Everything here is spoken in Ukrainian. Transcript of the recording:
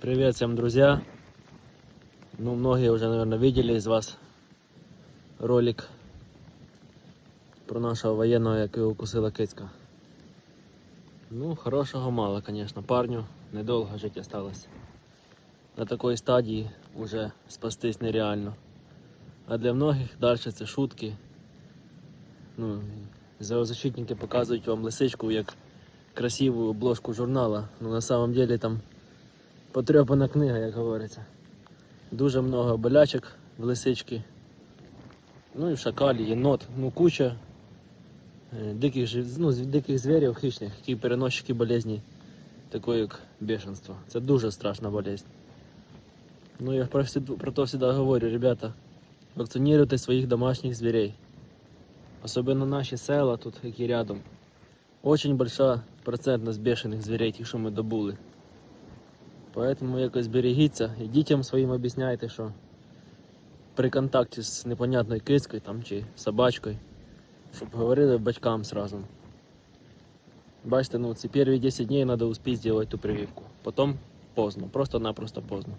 Привет всем, друзья! Ну, многие уже, наверное, видели из вас ролик про нашого воєнного, якого укусила кицька. Ну, хорошого мало, конечно. Парню недовго жити осталось. На такій стадії вже спастись нереально. А для многих далі це шутки. Ну, зоозащитники показують вам лисичку як красиву обложку журнала. Ну на самом деле там потрепана книга, як говориться. Дуже много болячок в лисички. Ну і в шакалі, єнот, ну куча е, диких, ну, диких звірів хищних, які переносчики болезні, такої як бешенство. Це дуже страшна болезнь. Ну я про, про то завжди говорю, ребята, вакцинируйте своїх домашніх звірей. Особливо наші села тут, які рядом. Очень большая процентность бешених зверей, тих, що ми добули. Поэтому якось берегіться і дітям своїм об'ясняйте, що при контакті з непонятною кицькою там, чи собачкою, щоб говорили батькам сразу. Бачите, ну ці перші 10 днів треба успіти зробити ту прививку. Потім поздно, просто-напросто поздно.